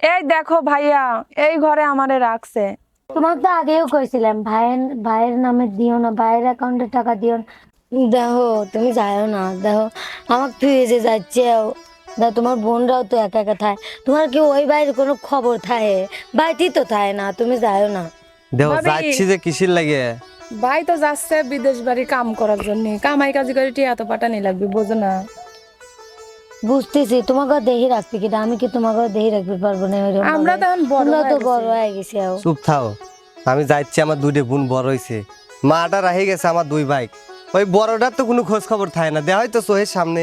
এই দেখো ভাইয়া এই ঘরে আমারে রাখছে। তোমাকে তো আগেও কইছিলাম ভাইয়ের ভাইয়ের নামে দিও না ভাইয়ের অ্যাকাউন্টে টাকা দিও না। দেখো তুমি যাও না দেখো আমাকে তুই যে যাচ্ছে দেখো তোমার বোনরাও তো একা একা থাকে তোমার কি ওই ভাইয়ের কোনো খবর থাকে বাড়িতেই তো থাকে না তুমি যাও না। দেখো ভাবি। যাচ্ছি যে কিসির লাগে? ভাই তো যাচ্ছে বিদেশ বাড়ি কাম করার জন্য। কামাই কাজ করে টিয়া তো পাঠানি লাগবে বোঝো না। বুঝতেছি তোমাকে দেখে রাখবি কিনা আমি কি তোমাকে দেখে রাখতে পারব না আমরা ভাবে? তো এখন বড় তো বড় হয়ে গেছি আও। চুপ থাও। আমি যাচ্ছি আমার দুইটা বোন বড় হয়েছে মাটা রাহি গেছে আমার দুই ভাই। ওই বড়টার তো কোনো খোঁজ খবর থাকে না। দেখাই তো চোহের সামনে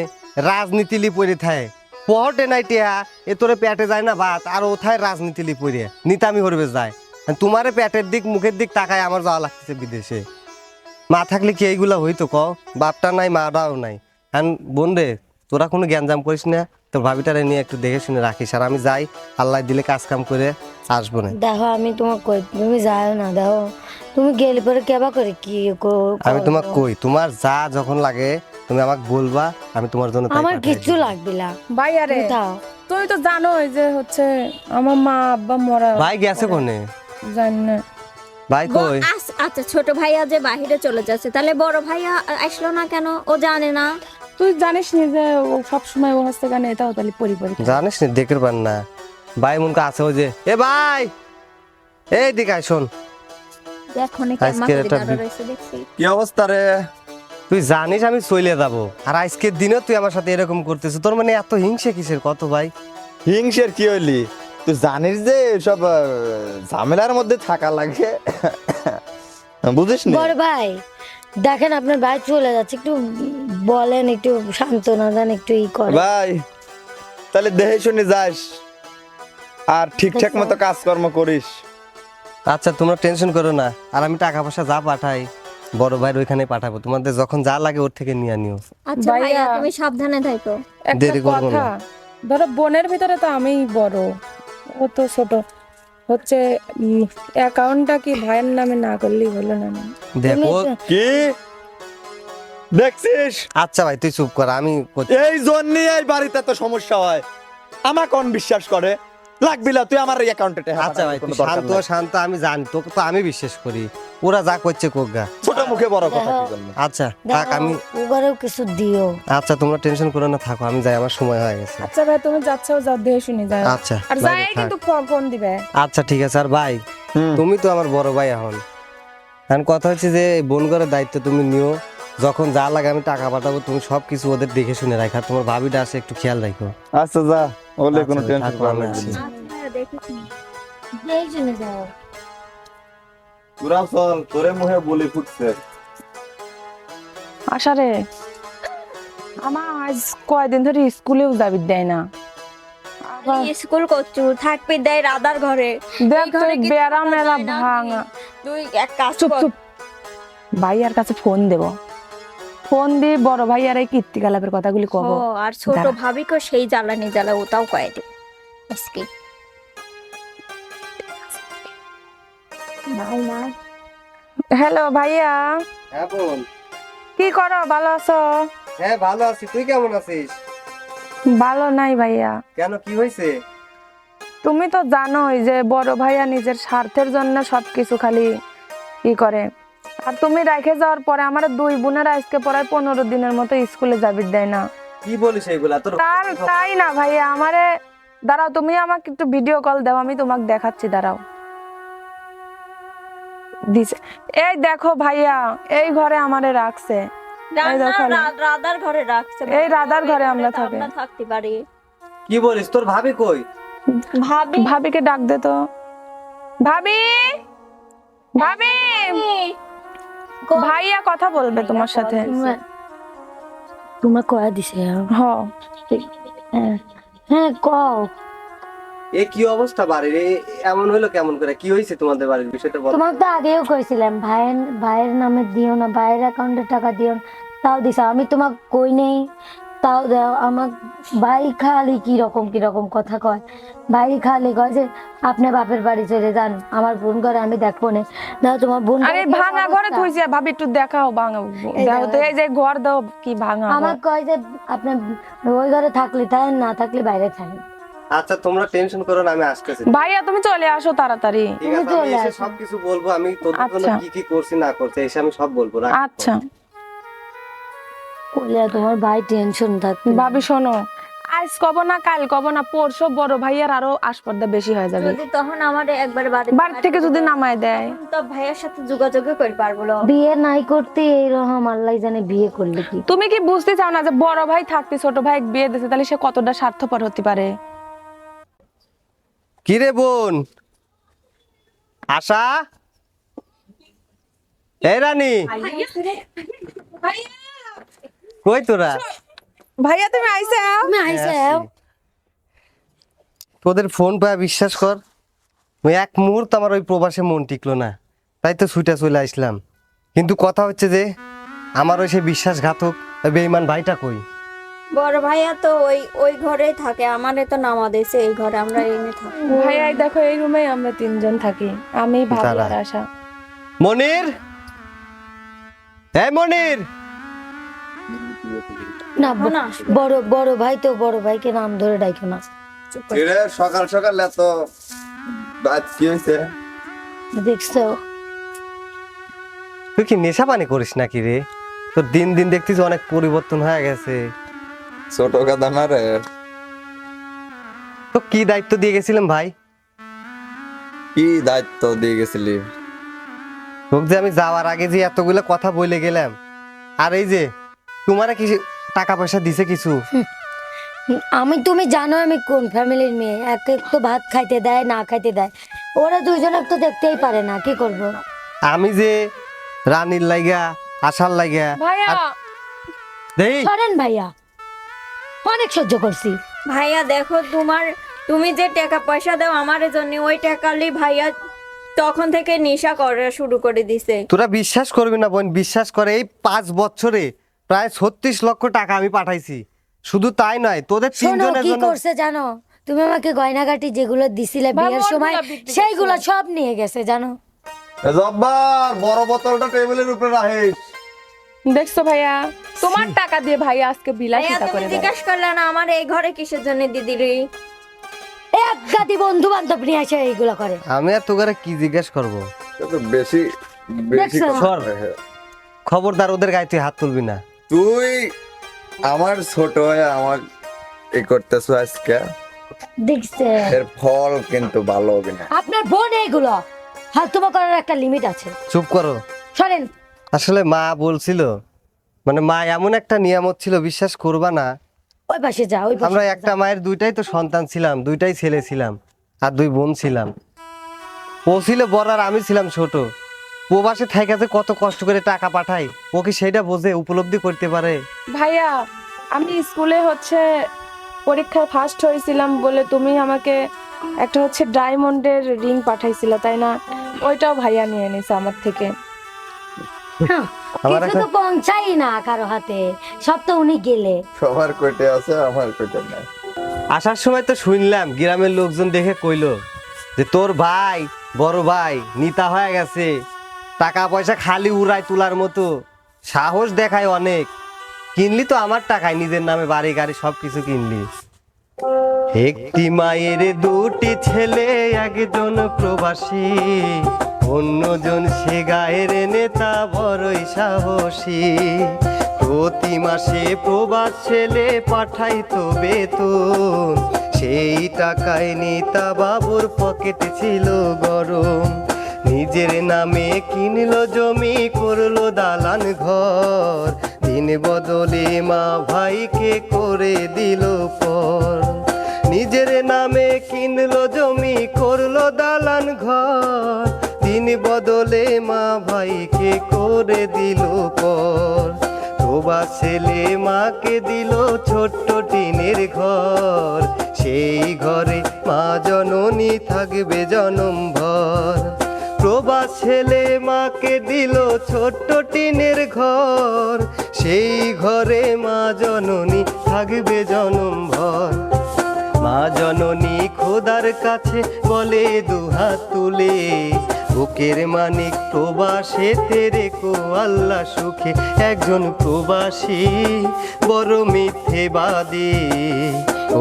রাজনীতি লি পড়ে থাকে। পহটে নাই টিয়া এ তোরে পেটে যায় না ভাত আর ওথায় রাজনীতি লি পড়ে। নিতামি করবে যায়। তোমারে পেটের দিক মুখের দিক তাকায় আমার যাওয়া লাগতেছে বিদেশে। মা থাকলে কি এইগুলা হইতো ক বাপটা নাই মাটাও নাই। বোন রে তোরা কোনো জ্ঞানজাম করিস না তোর ভাবিটারে নিয়ে একটু দেখে শুনে রাখিস। আর আমি যাই আল্লাহ দিলে কাজ কাম করে আসব না। দেখো আমি তোমাকে কই তুমি যাও না দেখো। তুমি গেলে পরে কেবা করে কি আমি? তোমাকে কই তোমার যা যখন লাগে তুমি আমাকে বলবা আমি তোমার জন্য আমার দিবো। লাগবে না। ভাই আরে তুমি তুই তো জানোই যে হচ্ছে আমার মা আব্বা মরা ভাই গেছে কোনে? জানি না। ভাই কই? আচ্ছা ছোট ভাইয়া যে বাহিরে চলে যাচ্ছে তাহলে বড় ভাইয়া আসলো না কেন? ও জানে না। তুই জানিস নি যে ও সবসময় ও হচ্ছে গানে এটাও তাহলে পরি পরি জানিস না দেখতে পান না। ভাই মনকে আছে ওই যে। এ ভাই! এই দিকে আয় শোন। কি অবস্থা রে? তুই জানিস আমি চলে যাব। আর আজকের দিনেও তুই আমার সাথে এরকম করতেছিস। তোর মানে এত হিংসে কিসের? কত ভাই? হিংসের কি হইলি? তুই জানিস যে সব ঝামেলার মধ্যে থাকা লাগে? বুঝিস নি বড় ভাই দেখেন আপনার ভাই চলে যাচ্ছে। একটু বলেন একটু সান্ত্বনা দেন একটু ই করে ভাই তাহলে দেহে শুনে যাস। আর ঠিকঠাক মতো কাজকর্ম করিস। আচ্ছা তোমরা টেনশন করো না। আর আমি টাকা পয়সা যা পাঠাই বড় ভাইয়ের ওইখানে পাঠাবো। তোমাদের যখন যা লাগে ওর থেকে নিয়ে নিও আচ্ছা ভাইয়া। তুমি সাবধানে থাকো একটা দেরি করব কথা না। ধরো বোনের ভিতরে তো আমিই বড়। ও তো ছোট। হচ্ছে অ্যাকাউন্টটা কি ভাইয়ের নামে না করলেই হলো না। দেখো কি? দেখছিস? আচ্ছা ভাই তুই চুপ কর আমি। এই জন্যই এই বাড়িতে তো সমস্যা হয়। আমার কোন বিশ্বাস করে? লাগবি না তুই আমার অ্যাকাউন্টে আচ্ছা ভাই শান্ত শান্ত আমি জানি তোকে তো আমি বিশ্বাস করি। ওরা যা করছে কোগা ছোট মুখে বড় কথা কি জন্য আচ্ছা থাক আমি ও কিছু দিও। আচ্ছা তোমরা টেনশন করো না থাকো আমি যাই আমার সময় হয়ে গেছে। আচ্ছা ভাই তুমি যাচ্ছ যাও দেখে শুনে যাও। আচ্ছা আর যাই কিন্তু ফোন- দিবে। আচ্ছা ঠিক আছে আর ভাই তুমি তো আমার বড় ভাই এখন। এখন কথা হচ্ছে যে বোন ঘরের দায়িত্ব তুমি নিও। যখন যা লাগে আমি টাকা পাঠাবো তুমি সব কিছু ওদের দেখে শুনে রাখো। আর তোমার ভাবিটা আসে একটু খেয়াল রাখো। আচ্ছা যা। বলে কোনো টেনশন করা লাগবে। না তোরা চল তোরে মুখে বলি ফুটছে। আশারে আমার আজ কয়দিন ধরে স্কুলেও যাবি দেয় না। স্কুল করছু থাকবি দেয় রাধার ঘরে। দেখ তুই বেড়া মেলা ভাঙা। তুই এক কাজ চুপ চুপ। ভাইয়ার কাছে ফোন দেব। ফোন দিয়ে বড় ভাইয়ার এই কীর্তিকলাপের কথাগুলি কব। ও, আর ছোট দাঁড়া। ভাবিকে সেই জ্বালানি জ্বালা ওটাও কয়ে দিবে আজকে। হ্যালো ভাইয়া। হ্যাঁ বোন। কি করো ভালো আছো? হ্যাঁ ভালো আছি। তুই কেমন আছিস? ভালো নাই ভাইয়া। কেন কি হয়েছে তুমি তো জানোই যে বড় ভাইয়া নিজের স্বার্থের জন্য সবকিছু খালি ই করে। আর তুমি রেখে যাওয়ার পরে আমার দুই বোনের আজকে পড়ায় পনেরো দিনের মতো স্কুলে যাবি দেয় না। কি বলিস এইগুলা? তোর তার তাই না ভাইয়া আমারে দাঁড়াও তুমি আমাকে একটু ভিডিও কল দাও আমি তোমাকে দেখাচ্ছি দাঁড়াও। দিছে। এই দেখো ভাইয়া এই ঘরে আমারে রাখছে। রাধার ঘরে রাখছে এই রাধার ঘরে আমরা থাকি। থাকতে পারি। কি বলিস? তোর ভাবি কই? ভাবি। ভাবিকে ডাক দে তো। ভাবি! ভাবি! ভাইয়া কথা বলবে তোমার সাথে। তোমার কয়া দিছে হ। হ্যাঁ। হ্যাঁ কও। এ কি অবস্থা বাড়ির? এমন হলো কেমন করে? কি হয়েছে তোমাদের বাড়ির বিষয়টা বল। তোমাকে তো আগেও কইছিলাম ভাইয়ের ভাইয়ের নামে দিও না ভাইয়ের অ্যাকাউন্টে টাকা দিও না তাও দিছে। আমি তোমাকে কই নেই? তাও দাও আমার ভাই খালি কি রকম কি রকম কথা কয়। ভাই খালি কয় যে আপনি বাপের বাড়ি চলে যান আমার বোন ঘরে আমি দেখব না। দাও তোমার বোন আরে ভাঙা ঘরে? থুইছে ভাবি একটু দেখাও ভাঙা দেখো তো এই যে ঘর দাও কি ভাঙা আমার কয় যে আপনি ওই ঘরে থাকলে তাই না থাকলে বাইরে থাকেন। আচ্ছা তোমরা টেনশন করো না আমি আসতেছি ভাইয়া তুমি চলে আসো তাড়াতাড়ি। তুমি আমি চলে আসো। সবকিছু বলব আমি তোদের জন্য আচ্ছা। কি কি করছি না করছি এসে আমি সব বলব। আচ্ছা। বলে তোমার ভাই টেনশন থাকবে। ভাবি শোনো আজ কব না কাল কব না পরশু বড় ভাইয়ার আরও আসপর্দা বেশি হয়ে যাবে। যদি তখন আমার একবার বাড়ি বাড়ি থেকে যদি নামায় দেয়। তো ভাইয়ের সাথে যোগাযোগ করে পারব না। বিয়ে নাই করতে এইরকম আল্লাহ জানে বিয়ে করলে কি। তুমি কি বুঝতে চাও না যে বড় ভাই থাকতে ছোট ভাই বিয়ে দিছে তাহলে সে কতটা স্বার্থপর হতে পারে? কি রে বোন? আশা? এই রানী? কই তোরা? ভাইয়া তুমি আইসা? তুমি আইসা। হ্যাঁ, তোদের ফোন পায় বিশ্বাস কর ওই এক মুহূর্ত আমার ওই প্রবাসে মন টিকলো না। তাই তো ছুটে চলে আসলাম। কিন্তু কথা হচ্ছে যে আমার ওই সে বিশ্বাসঘাতক ওই বেইমান ভাইটা কই? বড় ভাইয়া তো ওই ওই ঘরেই থাকে। আমারে তো নামা দিয়েছে এই ঘরে আমরা এনে থাকি। ভাইয়া এই দেখো এই রুমে আমরা তিনজন থাকি। আমি ভাবি আশা। মনির? এই মনির? না বড় বড় ভাই তো বড় ভাইকে নাম ধরে ডাইকো না। সকাল সকাল এত বাদ কি হয়েছে দেখছ? তুই কি নেশা পানি করিস নাকি রে? তোর দিন দিন দেখতেছি অনেক পরিবর্তন হয়ে গেছে। ছোট কথা না রে। তো কি দায়িত্ব দিয়ে গেছিলাম ভাই? কি দায়িত্ব দিয়ে গেছিলি? তোকে যে আমি যাওয়ার আগে যে এতগুলো কথা বলে গেলাম। আর এই যে তোমারা কি টাকা পয়সা দিছে কিছু? আমি তুমি জানো আমি কোন ফ্যামিলির মেয়ে। এক এক তো ভাত খাইতে দেয় না খাইতে দেয়। ওরা দুইজনে তো দেখতেই পারে না কি করব? আমি যে রানীর লাইগা আশার লাইগা ভাইয়া! দেই! ভাইয়া! অনেক সহ্য করছি। ভাইয়া দেখো তোমার তুমি যে টাকা পয়সা দাও আমার জন্য ওই টাকালি ভাইয়া তখন থেকে নেশা করা শুরু করে দিছে। তোরা বিশ্বাস করবি না বোন বিশ্বাস করে এই পাঁচ বছরে প্রায় ছত্রিশ লক্ষ টাকা আমি পাঠাইছি। শুধু তাই নয় তোদের তিনজনের কি জন্য করছে জানো? তুমি আমাকে গয়নাগাটি যেগুলো দিছিলে বিয়ের সময় সেইগুলো সব নিয়ে গেছে জানো? জব্বার বড় বোতলটা টেবিলের উপরে রাখিস। দেখছ ভাইয়া? তোমার টাকা দিয়ে ভাইয়া আজকে বিলাসিতা তুমি করে দেয়। জিজ্ঞাসা করলে না আমার এই ঘরে কিসের জন্য দিদি রে এক গাদি বন্ধু বান্ধব নিয়ে আসে এইগুলো করে। আমি আর তোকে কি জিজ্ঞেস করব? তো বেশি বেশি দেখছ? কথা সর। খবরদার ওদের গায়ে তুই হাত তুলবি না। তুই আমার ছোট হয়ে আমার এ করতেছ আজকে? দেখছে। এর ফল কিন্তু ভালো হবে না। আপনার বোন এইগুলো। হাত তোমার করার একটা লিমিট আছে। চুপ করো। সরেন। আসলে মা বলছিল মানে মা এমন একটা নিয়ামত ছিল বিশ্বাস করবা না। ওই পাশে যা ওই পাশে আমরা যা। একটা মায়ের দুইটাই তো সন্তান ছিলাম দুইটাই ছেলে ছিলাম আর দুই বোন ছিলাম। ও ছিল বড় আর আমি ছিলাম ছোট। প্রবাসে থাইকাতে কত কষ্ট করে টাকা পাঠাই ও কি সেটা বোঝে উপলব্ধি করতে পারে? ভাইয়া আমি স্কুলে হচ্ছে পরীক্ষায় ফার্স্ট হয়েছিলাম বলে তুমি আমাকে একটা হচ্ছে ডায়মন্ডের রিং পাঠাইছিলে তাই না? ওইটাও ভাইয়া নিয়ে নিছে আমার থেকে। হ্যাঁ, কিছু তো পৌঁছাই না কারও হাতে সব তো উনি গেলে। সবার কোটে আছে আমার কোটে নাই। আসার সময় তো শুনলাম গ্রামের লোকজন দেখে কইলো যে তোর ভাই বড় ভাই নিতা হয়ে গেছে। টাকা পয়সা খালি উড়ায় তোলার মতো। সাহস দেখায় অনেক। কিনলি তো আমার টাকায়, নিজের নামে বাড়ি, গাড়ি সব কিছু কিনলি। একটি মায়ের দুটি ছেলে, একজন প্রবাসী। অন্যজন সে গায়ের নেতা, বড়ই সাহসী। প্রতি মাসে প্রবাস ছেলে পাঠাইতো বেতন। সেই টাকায় নেতা বাবুর পকেটে ছিল গরম। নিজের নামে কিনলো জমি, করল দালান ঘর। দিন বদলে মা ভাইকে করে দিল পর। নিজের নামে কিনলো জমি, করল দালান ঘর। দিন বদলে মা ভাইকে করে দিল পর। তোবা ছেলে মাকে দিল ছোট্ট টিনের ঘর। সেই ঘরে মা জননী থাকবে জনম ভর। প্রবা ছেলে মাকে দিল ছোট্ট টিনের ঘর। সেই ঘরে মা জননী থাকবে জনম ভর। মা জননী খোদার কাছে বলে, দুহাত তুলে, বুকের মানিক প্রবাসে তেরে কো আল্লাহ সুখে একজন প্রবাসী, বড় মিথ্যেবাদী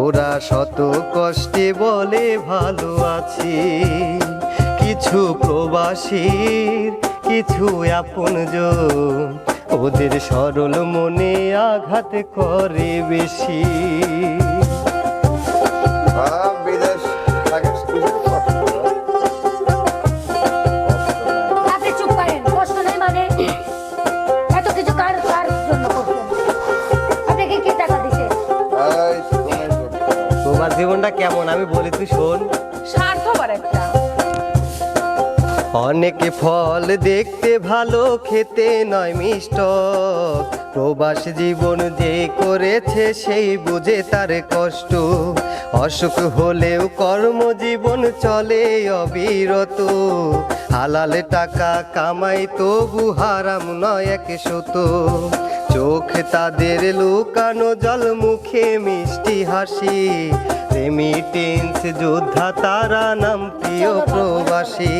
ওরা শত কষ্টে বলে, ভালো আছি। কিছু প্রবাসীর কিছু আপনজন ওদের সরল মনে আঘাত করে বেশি। আহ, বিদেশ থাকে কিসের কষ্ট? আপনি চুপ করেন কষ্ট নেই মানে। তোমার জীবনটা কেমন? আমি বলি তুই শোন। স্বার্থপর একটা। অনেকে ফল দেখতে ভালো খেতে নয় মিষ্ট। প্রবাস জীবন যে করেছে সেই বুঝে তার কষ্ট। অসুখ হলেও কর্মজীবন চলে অবিরত। হালাল টাকা কামাই তবু হারাম নয় এক শত চোখ তাদের লুকানো জল মুখে মিষ্টি হাসি। রেমিটেন্স যোদ্ধা তারা নাম প্রিয় প্রবাসী।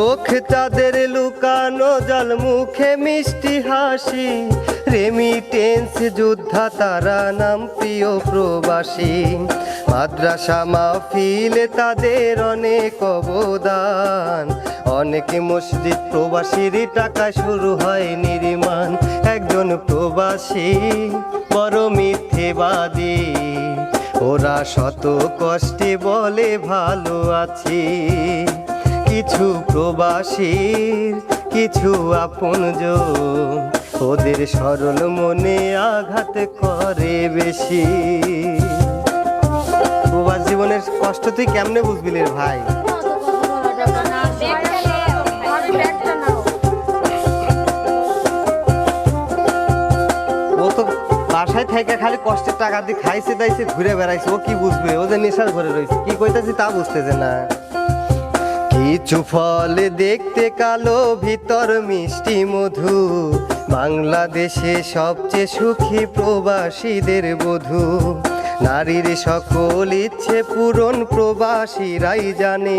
চোখ তাদের লুকানো জল, মুখে মিষ্টি হাসি। রেমিটেন্স যোদ্ধা, তারা নাম প্রিয় প্রবাসী। মাদ্রাসা মাহফিলে, তাদের অনেক অবদান। অনেক মসজিদ প্রবাসীর টাকা শুরু হয় নির্মাণ। একজন প্রবাসী, বড় মিথ্যেবাদী। ওরা শত কষ্টে বলে, ভালো আছি। কিছু প্রবাসীর, কিছু আপনজন। ওদের সরল মনে আঘাত করে বেশি। প্রবাস জীবনের কষ্ট তুই কেমনে বুঝবি রে ভাই? ও তো বাসায় থেকে খালি কষ্টের টাকা দিয়ে খাইছে, দাইছে, ঘুরে বেড়াইছে। ও কি বুঝবে? ও যে নেশার ঘরে রয়েছে। কি কইতাছি তা বুঝতেছে না। কিছু ফল দেখতে কালো, ভিতর মিষ্টি, মধু। বাংলাদেশে সবচেয়ে সুখী প্রবাসীদের বধূ। নারীর সকল ইচ্ছে পূরণ প্রবাসীরাই জানে।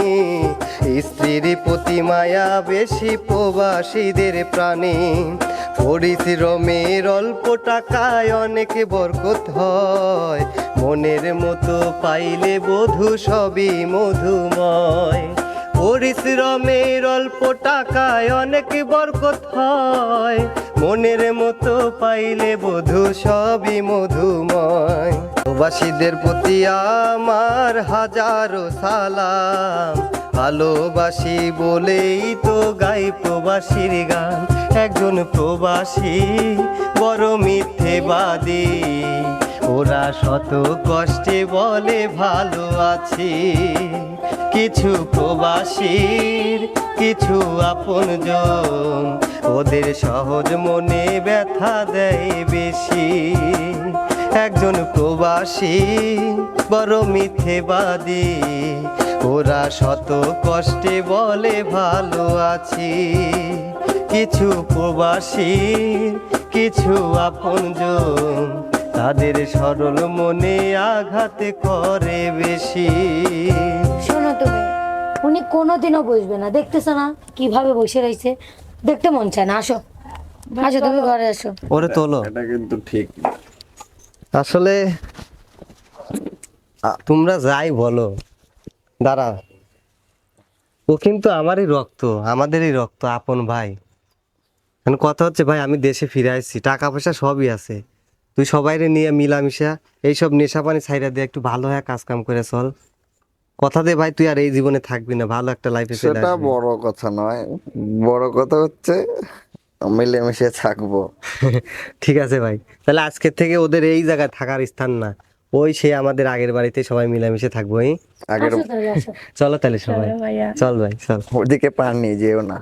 স্ত্রীর প্রতি মায়া বেশি প্রবাসীদের প্রাণে। পরিশ্রমের অল্প টাকায় অনেক বরকত হয়। মনের মতো পাইলে বধূ সবই মধুময়। পরিশ্রমের অল্প টাকায় অনেক বরকত হয়। মনের মতো পাইলে বধূ সবই মধুময়। প্রবাসীদের প্রতি আমার হাজারো সালাম। ভালোবাসি বলেই তো গাই প্রবাসীর গান। একজন প্রবাসী বড় মিথ্যেবাদী। ওরা শত কষ্টে বলে, ভালো আছি। কিছু প্রবাসীর, কিছু আপন আপনজন, ওদের সহজ মনে ব্যথা দেয় বেশি। একজন প্রবাসী বড় মিথ্যেবাদী, ওরা শত কষ্টে বলে, ভালো আছি। কিছু প্রবাসীর, কিছু আপন আপনজন তাদের সরল মনে আঘাত করে বেশি। শোনো তুমি উনি কোনোদিনও বসবে না। দেখতেছো না কীভাবে বসে রয়েছে? দেখতে মন চায় না আসো। আসো তুমি ঘরে আসো। ওরে তোলো। এটা কিন্তু ঠিক আসলে তোমরা যাই বলো। দাঁড়া। ও কিন্তু আমারই রক্ত আমাদেরই রক্ত আপন ভাই। এখন কথা হচ্ছে ভাই আমি দেশে ফিরে আসছি টাকা পয়সা সবই আছে। তুই সবাইরে নিয়ে মিলামিশা এইসব নেশা পানি ছাইরা দিয়ে একটু ভালো হয়ে কাজ কাম করে চল। কথা দে ভাই তুই আর এই জীবনে থাকবি না ভালো একটা লাইফে সেটা বড় কথা নয় বড় কথা হচ্ছে মিলেমিশে থাকব। ঠিক আছে ভাই তাহলে আজকের থেকে ওদের এই জায়গায় থাকার স্থান না ওই সে আমাদের আগের বাড়িতে সবাই মিলামিশে থাকব এই। আগের চলো তাহলে সবাই। চল ভাই চল। ওদিকে পার নিয়ে যেও না।